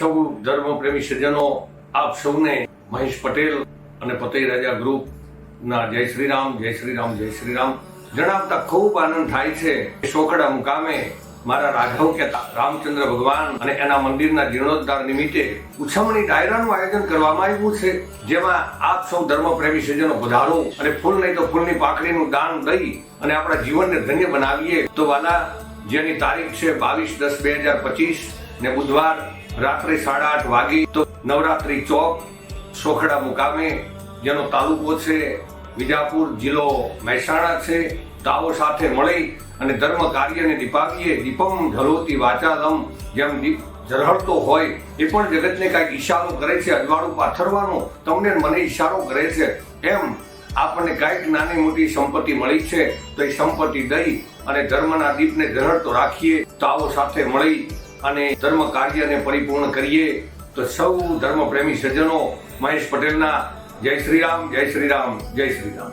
સૌ ધર્મપ્રેમી સજ્જનો, આપ સૌને મહેશ પટેલ અને પતઈ રાજા ગ્રુપ ના જય શ્રી રામ જય શ્રી રામ જય શ્રી રામ જણાવતા ખૂબ આનંદ થાય છે. સોકડા મુકામે મારા રાઘવ કેતા રામચંદ્ર ભગવાન અને એના મંદિરના જીર્ણોદ્ધાર નિમિત્તે ઉછમણી ડાયરાનું આયોજન કરવામાં આવ્યું છે, જેમાં આપ સૌ ધર્મ પ્રેમી સજ્જનો વધારો અને ફૂલ નહીં તો ફૂલની પાકડીનું દાન દઈ અને આપણા જીવનને ધન્ય બનાવીએ. તો વાલા, જેની તારીખ છે બાવીસ દસ બે હજાર પચીસ ને બુધવાર રાત્રે સાડા આઠ વાગી તો નવરાત્રી ચોક, સોખડા મુકામે, જેનો તાલુકો છે વિજાપુર, જિલ્લો મહેસાણા છે. તાવો સાથે મળી અને ધર્મ કાર્યને દીપાવીએ દીપમ ધરોતી વાચાલમ જેમ દીપ ઝરહળતો હોય, એ પણ જગતને કાંઈક ઈશારો કરે છે, અજવાળું પાથરવાનો, તમને મને ઈશારો કરે છે, એમ આપણને કાંઈક નાની મોટી સંપત્તિ મળી છે, તો એ સંપત્તિ દઈ અને ધર્મના દીપને ઝરહળતો રાખીએ, તાવો સાથે મળી અને ધર્મ કાર્યને પરિપૂર્ણ કરીએ તો સૌ ધર્મ પ્રેમી સજ્જનો મહેશ પટેલના જય શ્રી રામ જય શ્રી રામ જય શ્રી રામ